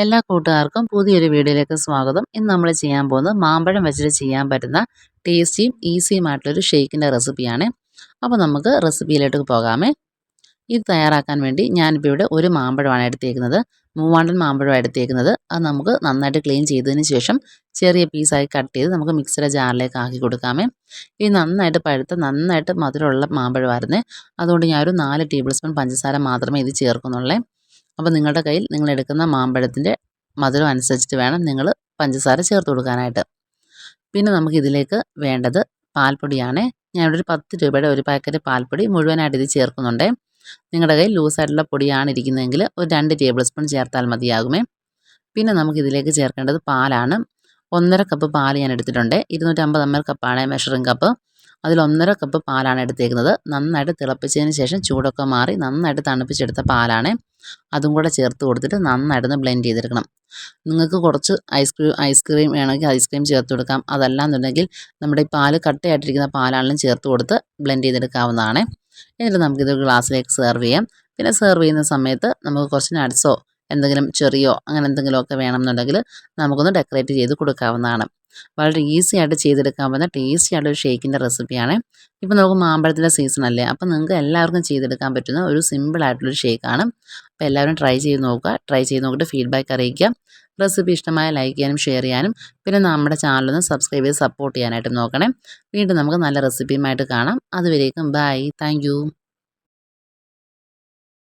എല്ലാ കൂട്ടുകാർക്കും പുതിയൊരു വീഡിയോയിലേക്ക് സ്വാഗതം. ഇന്ന് നമ്മൾ ചെയ്യാൻ പോകുന്നത് മാമ്പഴം വെച്ചിട്ട് ചെയ്യാൻ പറ്റുന്ന ടേസ്റ്റിയും ഈസിയുമായിട്ടുള്ളൊരു ഷേക്കിന്റെ റെസിപ്പിയാണ് അപ്പോൾ നമുക്ക് റെസിപ്പിയിലോട്ട് പോകാമേ. ഇത് തയ്യാറാക്കാൻ വേണ്ടി ഞാനിപ്പോൾ ഇവിടെ ഒരു മാമ്പഴമാണ് എടുത്തേക്കുന്നത്. മൂവാണ്ടൻ മാമ്പഴമാണ് എടുത്തേക്കുന്നത്. അത് നമുക്ക് നന്നായിട്ട് ക്ലീൻ ചെയ്തതിന് ശേഷം ചെറിയ പീസായി കട്ട് ചെയ്ത് നമുക്ക് മിക്സിയുടെ ജാറിലേക്ക് ആക്കി കൊടുക്കാമേ. ഈ നന്നായിട്ട് പഴുത്ത നന്നായിട്ട് മധുരമുള്ള മാമ്പഴമായിരുന്നേ. അതുകൊണ്ട് ഞാനൊരു നാല് ടേബിൾ സ്പൂൺ പഞ്ചസാര മാത്രമേ ഇത് ചേർക്കുന്നുള്ളേ. അപ്പോൾ നിങ്ങളുടെ കയ്യിൽ നിങ്ങൾ എടുക്കുന്ന മാമ്പഴത്തിന്റെ മധുരം അനുസരിച്ചിട്ട് വേണം നിങ്ങൾ പഞ്ചസാര ചേർത്ത് കൊടുക്കാനായിട്ട്. പിന്നെ നമുക്ക് ഇതിലേക്ക് വേണ്ടത് പാൽപ്പൊടിയാണ്. ഞാനിവിടെ ഒരു പത്ത് രൂപയുടെ ഒരു പാക്കറ്റ് പാൽപ്പൊടി മുഴുവനായിട്ട് ഇത് ചേർക്കുന്നുണ്ട്. നിങ്ങളുടെ കയ്യിൽ ലൂസായിട്ടുള്ള പൊടിയാണ് ഇരിക്കുന്നതെങ്കിൽ ഒരു രണ്ട് ടേബിൾ സ്പൂൺ ചേർത്താൽ മതിയാകുമേ. പിന്നെ നമുക്ക് ഇതിലേക്ക് ചേർക്കേണ്ടത് പാലാണ്. ഒന്നര കപ്പ് പാൽ ഞാൻ എടുത്തിട്ടുണ്ട്. ഇരുന്നൂറ്റമ്പത് എം എൽ കപ്പാണ് മെഷറിംഗ് കപ്പ് അതിൽ ഒന്നര കപ്പ് പാലാണ് എടുത്തേക്കുന്നത്. നന്നായിട്ട് തിളപ്പിച്ചതിന് ശേഷം ചൂടൊക്കെ മാറി നന്നായിട്ട് തണുപ്പിച്ചെടുത്ത പാലാണ് അതും കൂടെ ചേർത്ത് കൊടുത്തിട്ട് നന്നായിട്ടൊന്ന് ബ്ലെൻഡ് ചെയ്തെടുക്കണം. നിങ്ങൾക്ക് കുറച്ച് ഐസ്ക്രീം ഐസ്ക്രീം വേണമെങ്കിൽ ഐസ്ക്രീം ചേർത്ത് കൊടുക്കാം. അതല്ലാന്നുണ്ടെങ്കിൽ നമ്മുടെ ഈ പാൽ കട്ടയായിട്ടിരിക്കുന്ന പാലാണെങ്കിലും ചേർത്ത് കൊടുത്ത് ബ്ലെൻഡ് ചെയ്തെടുക്കാവുന്നതാണ്. എന്നിട്ട് നമുക്കിത് ഗ്ലാസ്സിലേക്ക് സെർവ് ചെയ്യാം. പിന്നെ സെർവ് ചെയ്യുന്ന സമയത്ത് നമുക്ക് കുറച്ച് നട്ട്സോ എന്തെങ്കിലും ചെറിയോ അങ്ങനെ എന്തെങ്കിലുമൊക്കെ വേണമെന്നുണ്ടെങ്കിൽ നമുക്കൊന്ന് ഡെക്കറേറ്റ് ചെയ്ത് കൊടുക്കാവുന്നതാണ്. വളരെ ഈസി ആയിട്ട് ചെയ്തെടുക്കാൻ പറ്റുന്ന ടേസ്റ്റി ആയിട്ടുള്ള ഒരു ഷേക്കിന്റെ റെസിപ്പിയാണ് ഇപ്പോൾ നമുക്ക് മാമ്പഴത്തിന്റെ സീസൺ അല്ലേ? അപ്പോൾ നിങ്ങൾക്ക് എല്ലാവർക്കും ചെയ്തെടുക്കാൻ പറ്റുന്ന ഒരു സിമ്പിൾ ആയിട്ടുള്ളൊരു ഷേക്കാണ് അപ്പോൾ എല്ലാവരും ട്രൈ ചെയ്ത് നോക്കുക. ട്രൈ ചെയ്ത് നോക്കിയിട്ട് ഫീഡ്ബാക്ക് അറിയിക്കുക. റെസിപ്പി ഇഷ്ടമായ ലൈക്ക് ചെയ്യാനും ഷെയർ ചെയ്യാനും പിന്നെ നമ്മുടെ ചാനലൊന്ന് സബ്സ്ക്രൈബ് ചെയ്ത് സപ്പോർട്ട് ചെയ്യാനായിട്ടും നോക്കണേ. വീണ്ടും നമുക്ക് നല്ല റെസിപ്പിയുമായിട്ട് കാണാം. അതുവരേക്കും ബൈ താങ്ക്